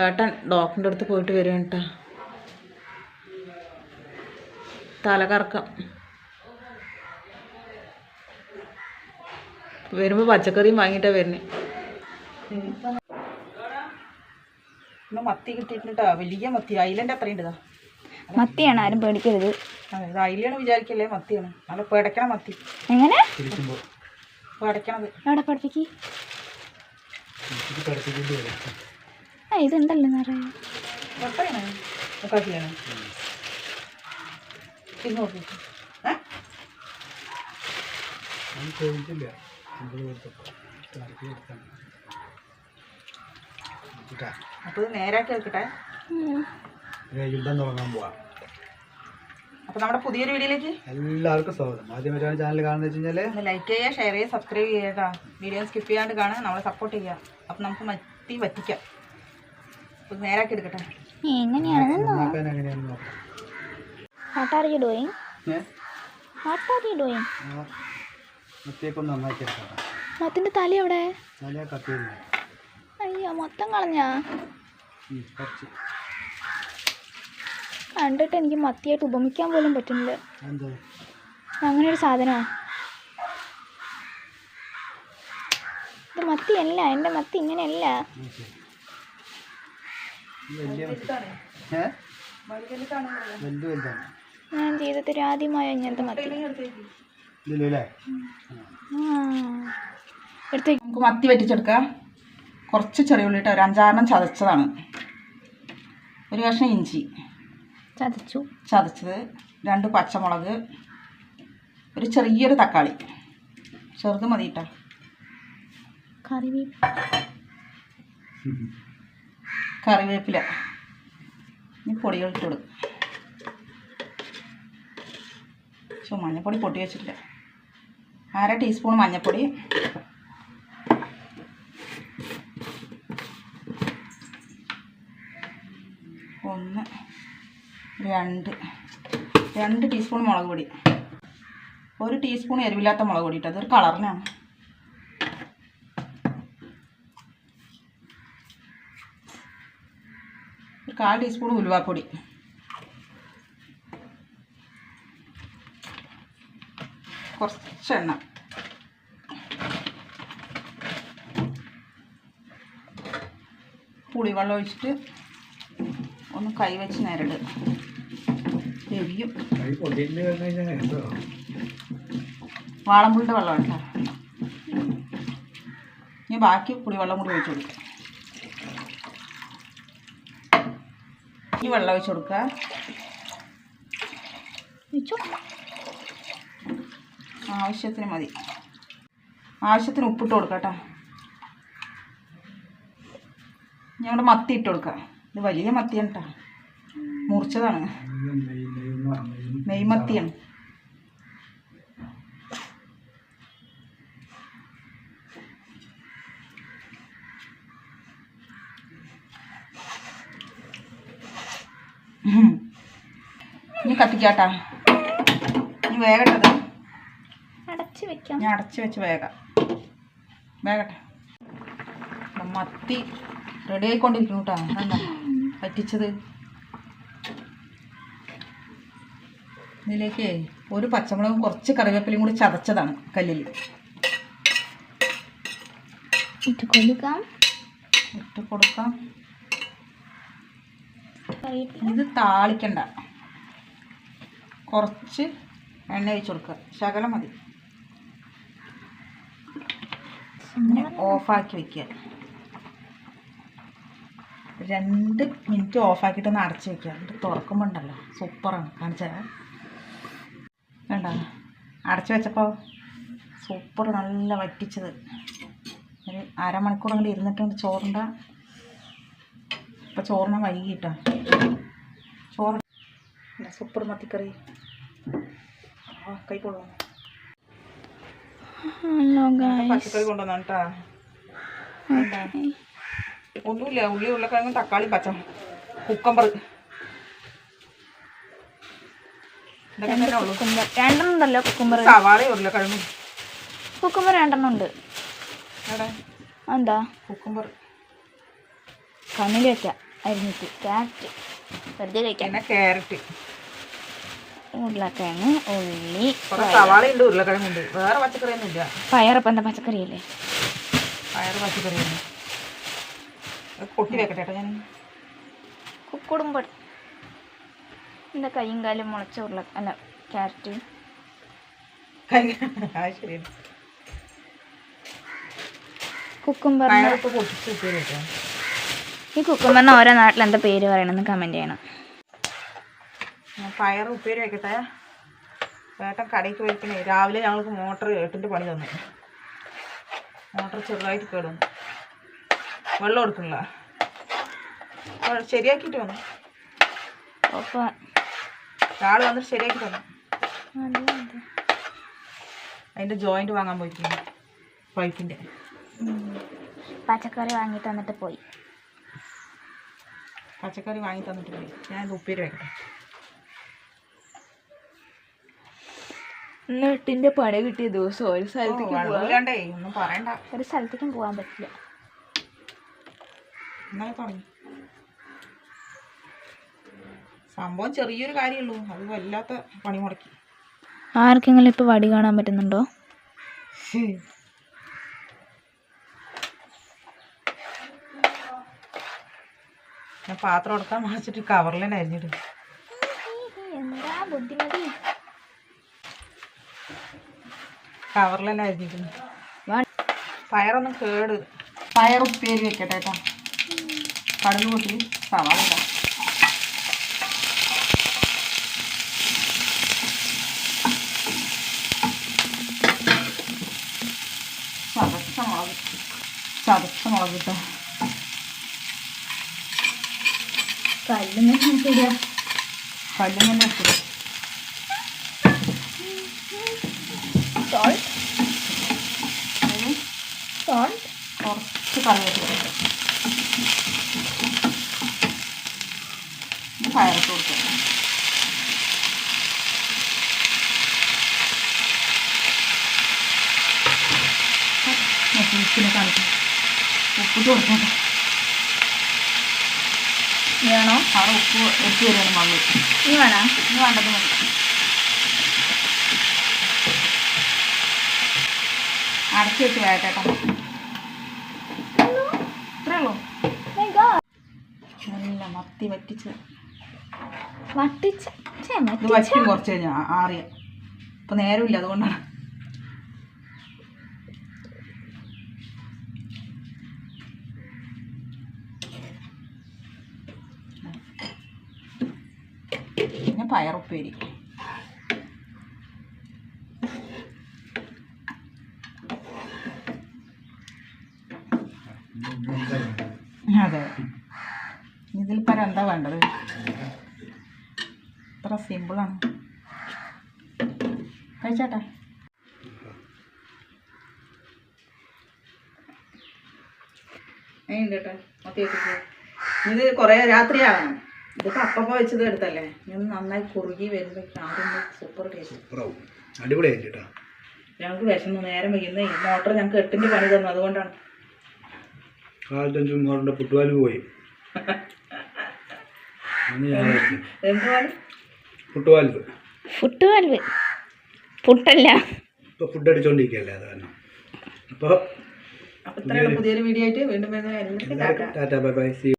ഏട്ടൻ ഡോക്ടറിന്റെ അടുത്ത് പോയിട്ട് വരും കേട്ടോ തലകറക്കം വരുമ്പോൾ പച്ചക്കറിയും വാങ്ങിയിട്ടാണ് വരുന്നത് ഇന്ന് മത്തി കിട്ടിയിട്ടാ വലിയ മത്തി. അയിലന്റെ അത്രയും ഉണ്ട് ഇതാ മത്തിയാണ് ആരും പേടിക്കരുത്. അതെ ഇത് അയിലാണ് വിചാരിക്കല്ലേ മത്തിയാണ്. നല്ല പേടയ്ക്കണ മത്തി. എങ്ങനെ? പേടയ്ക്കണത് എവിടെ പഠിപ്പിക്ക് ആ ഇതുണ്ടല്ലോ നിറയെ. നേരാക്കി വെക്കട്ടെ. യുദ്ധം തുടങ്ങാൻ പോവാ. നമ്മുടെ പുതിയൊരു വീഡിയോയിലേക്ക് എല്ലാവർക്കും സ്വാഗതം. ആദ്യമായിട്ടാണ് ചാനൽ കാണുന്ന ലൈക്ക് ചെയ്യുക ഷെയർ ചെയ്യുക സബ്സ്ക്രൈബ് ചെയ്യുക വീഡിയോ സ്കിപ്പ് ചെയ്യാണ്ട് കാണുക നമ്മളെ സപ്പോർട്ട് ചെയ്യുക. അപ്പൊ നമുക്ക് മത്തി വറ്റിക്കാം. അപ്പോൾ ഇത് നേരാക്കി എടുക്കട്ടെ. What are you doing? What are doing മത്തിന്റെ തല എവിടെ? അയ്യോ മൊത്തം കളഞ്ഞാ? കണ്ടിട്ട് എനിക്ക് മത്തിയായിട്ട് ഉപമിക്കാൻ പോലും പറ്റുന്നില്ല. അങ്ങനെ ഒരു സാധനമാണ് ഇത് മത്തിയല്ല എന്റെ മത്തി ഇങ്ങനെയല്ല. വലിയ മത്തി ഏ? വലുത് വലുതാണ്. ഞാൻ ജീവിതത്തിൽ ആദ്യമായ ഇങ്ങനത്തെ മത്തി? ഇതിലല്ലേ എടുത്ത് നമുക്ക് മത്തി വറ്റിച്ചെടുക്കാം. കുറച്ച് ചെറിയ ഉള്ളിട്ട് ഒരു അഞ്ചാറെണ്ണം ചതച്ചതാണ്. ഒരു കഷ്ണം ഇഞ്ചി. ചതച്ചു. ചതച്ചത്. രണ്ട് പച്ചമുളക്. ഒരു ചെറിയൊരു തക്കാളി. ചെറുത് മതി കേട്ടോ കറിവേ കറിവേപ്പില. ഇനി പൊടികൾ ഇട്ട് കൊടുക്കും. പക്ഷെ മഞ്ഞൾപ്പൊടി പൊട്ടി വെച്ചിട്ടില്ല. അര ടീസ്പൂൺ മഞ്ഞൾപ്പൊടി ഒന്ന് രണ്ട് രണ്ട് ടീസ്പൂൺ മുളക് പൊടി. ഒരു ടീസ്പൂൺ എരിവില്ലാത്ത മുളക് പൊടി ഇട്ടത്. ഒരു കളറിനാണ്. ഒരു കാൽ ടീസ്പൂൺ ഉലുവാപ്പൊടി. കുറച്ച് എണ്ണ പുളിവെള്ളം ഒഴിച്ചിട്ട് ഒന്ന് കൈവച്ച് നേരിട് എരിയും. വാളമ്പുളിന്റെ വെള്ളം കേട്ടോ. ഇനി ബാക്കി പുളിവെള്ളം കൂടി ഒഴിച്ചു കൊടുക്കുക ഈ വെള്ളം ഒഴിച്ച് കൊടുക്കുക ആവശ്യത്തിന് മതി. ആവശ്യത്തിന് ഉപ്പിട്ട് കൊടുക്കുക കേട്ടോ. ഞങ്ങളുടെ മത്തി ഇട്ട് കൊടുക്കുക ഇത് വലിയ മത്തിയാണ് കേട്ടോ. മുറിച്ചതാണ്. നെയ്മത്തിയാണ് ഉം. ഇനി കത്തിക്കാട്ടാ. ഇനി വേഗട്ടത്. അടച്ച് വെക്കാം. ഞാൻ അടച്ച് വെച്ച് വേഗം. വേഗട്ടെ. മത്തി റെഡി ആയിക്കൊണ്ടിരിക്കുന്നു കേട്ടോ. എന്താ പറ്റിച്ചത്. ഇതിലേക്ക് ഒരു പച്ചമുളകും കുറച്ച് കറിവേപ്പിലയും കൂടി ചതച്ചതാണ് കല്ലിൽ ഇട്ട് കൊടുക്കാം. ഇട്ട് കൊടുക്കാം. ഇത് താളിക്കണ്ട. കുറച്ച് എണ്ണ ഒഴിച്ച് കൊടുക്കുക. ശകലം മതി. പിന്നെ ഓഫാക്കി വയ്ക്കുക രണ്ട് മിനിറ്റ് ഓഫാക്കിയിട്ട് ഒന്ന് അടച്ച് വയ്ക്കുക എന്നിട്ട് തുറക്കുമ്പോൾ ഉണ്ടല്ലോ സൂപ്പറാണ്. കാണിച്ചാൽ വേണ്ട അടച്ച് വെച്ചപ്പോൾ സൂപ്പർ നല്ല വറ്റിച്ചത്. ഒരു അരമണിക്കൂർ അങ്ങോട്ട് ഇരുന്നിട്ടുണ്ട് ചോറുണ്ട ഇപ്പം ചോറിന് വൈകിട്ടാണ് ചോറ്. സൂപ്പർ മത്തിക്കറി. കൈ ഗായ് പച്ചക്കറി കൊണ്ടുവന്നാണ് കേട്ടാ. ഒന്നുമില്ല ഉള്ളി ഉരുളക്കിഴങ്ങും തക്കാളി പച്ച കുക്കമ്പർ ഇതൊക്കെ കുക്കുമ്പർ സവാള ഉരുളക്കിഴങ്ങ്. കുക്കുമ്പർ രണ്ടെണ്ണം ഉണ്ട്. എവിടെ? എന്താ കുക്കുമ്പർ കണ്ണിൽ വെച്ച അരിഞ്ഞിട്ട്. ക്യാരറ്റ് വെറുതെ കഴിക്കാം. കാരറ്റ് ക്യാരറ്റ് ഉരുളക്കിഴങ്ങ് ഉള്ളി സവാള ഉണ്ട്. ഉരുളക്കിഴങ്ങുണ്ട് വേറെ പച്ചക്കറിയൊന്നും ഇല്ല പയറപ്പം എന്താ പച്ചക്കറി അല്ലേ പയർ പച്ചക്കറി കൊട്ടി വെക്കട്ടെ ഞാൻ. കുക്കുടുമ്പോൾ എന്താ കൈയും കാലും മുളച്ച ഉരുള അല്ല ക്യാരറ്റ്? പൊട്ടിച്ച് ഉപ്പേരി ഈ കുക്കുംബറിന് ഓരോ നാട്ടിൽ എന്താ പേര് പറയണമെന്ന് കമന്റ് ചെയ്യണം. പയർ ഉപ്പേരി വെക്കട്ടെ ഏട്ടൻ കടയ്ക്ക് പോയിക്കണേ രാവിലെ ഞങ്ങൾക്ക് മോട്ടർ ഏട്ടിന്റെ പണി തന്നു. മോട്ടർ ചെറുതായിട്ട് കേടും വെള്ളം എടുക്കണില്ല ശരിയാക്കിയിട്ട് വന്നു. ഒപ്പാൾ ഒരാൾ വന്നിട്ട് ശരിയാക്കി തന്നു. അതിന്റെ ജോയിന്റ് വാങ്ങാൻ പോയിട്ടുണ്ട്. പൈപ്പിന്റെ. പച്ചക്കറി വാങ്ങി തന്നിട്ട് പോയി. പച്ചക്കറി വാങ്ങി തന്നിട്ട് പോയി. ഞാൻ ഉപ്പേരി വെക്കട്ടെ. നെട്ടിന്റെ പണി കിട്ടിയ ദിവസം ഒരു സ്ഥലത്തേക്ക് പറയണ്ട. ഒരു സ്ഥലത്തേക്കും പോകാൻ പറ്റില്ല. സംഭവം ചെറിയൊരു കാര്യമുള്ളൂ അത് വല്ലാത്ത പണി മുടക്കി. ആർക്കെങ്കിലും ഇപ്പൊ വടി കാണാൻ പറ്റുന്നുണ്ടോ? ഞാൻ പാത്രം എടുക്കാൻ വാങ്ങിച്ചിട്ട് കവറിൽ തന്നെ അരിഞ്ഞിട്ട് എന്താ ബുദ്ധിമതി കവറിൽ തന്നെ അരിഞ്ഞിട്ടുണ്ട് പയറൊന്നും കേട്. പയർ ഉപ്പേരി വെക്കട്ടെ കേട്ടോ കടന്നു കൂട്ടി സവാള ഇടാം. ചതച്ച മുളക് ചതച്ച മുളക് ഇട്ടോ. കല്ലിന് ശരിയാ കല്ലും തന്നെ കറിവേപ്പില ഇത് പയറിട്ട് കൊടുക്കാം. ഉപ്പിനെ കാണിക്കും ഉപ്പിട്ട് കൊടുക്കട്ടെ വേണോ? അവിടെ ഉപ്പ് എടുത്തു തരുവാണ് മള്ളി ഇനി വേണോ? ഇനി വേണ്ടത് മതി. അടച്ചു വെച്ച് വേട്ടേട്ടാ ഇത്രേ ഉള്ളൂ നല്ല മത്തി വറ്റിച്ച് വട്ടിച്ച ഛെ, ഇത് വറ്റിച്ച. വറ്റിക്കും കുറച്ച് കഴിഞ്ഞാൽ ആറിയ. ഇപ്പം നേരമില്ല അതുകൊണ്ടാണ്. പിന്നെ പയറുപ്പേരി. അതെ. ഇതിൽ പരം എന്താ വേണ്ടത്. ഇത്ര സിമ്പിളാണ് കഴിച്ചാട്ടെ? കേട്ടോ ഇത് കുറേ രാത്രിയാണ് ഇതിപ്പോ അപ്പം വെച്ചത് എടുത്തല്ലേ? ഇത് നന്നായി കുറുകി വരുമ്പോൾ ആദ്യം സൂപ്പർ ടേസ്റ്റ് അടിപൊളിയായിട്ട് ഞങ്ങൾക്ക് വിശന്നു നേരം വൈകുന്നേ. മോട്ടർ ഞങ്ങൾക്ക് എട്ടിന്റെ പണി തന്നു. അതുകൊണ്ടാണ് കാലത്തഞ്ചും മോറിന്റെ പുട്ടുപാൽ പോയി. അന്ന് ഞാൻ കഴിച്ചു. എന്തുപോലെ? പുട്ടുപാൽ. പുട്ട് വൽവ് പുട്ടല്ല. ഇപ്പോൾ ഫുഡ് അടിച്ചുകൊണ്ടിരിക്കുകയല്ലേ അത് കാരണം. അപ്പോൾ പുതിയൊരു വീഡിയോ ആയിട്ട് വീണ്ടും ടാറ്റാ ബൈ ബൈ. സി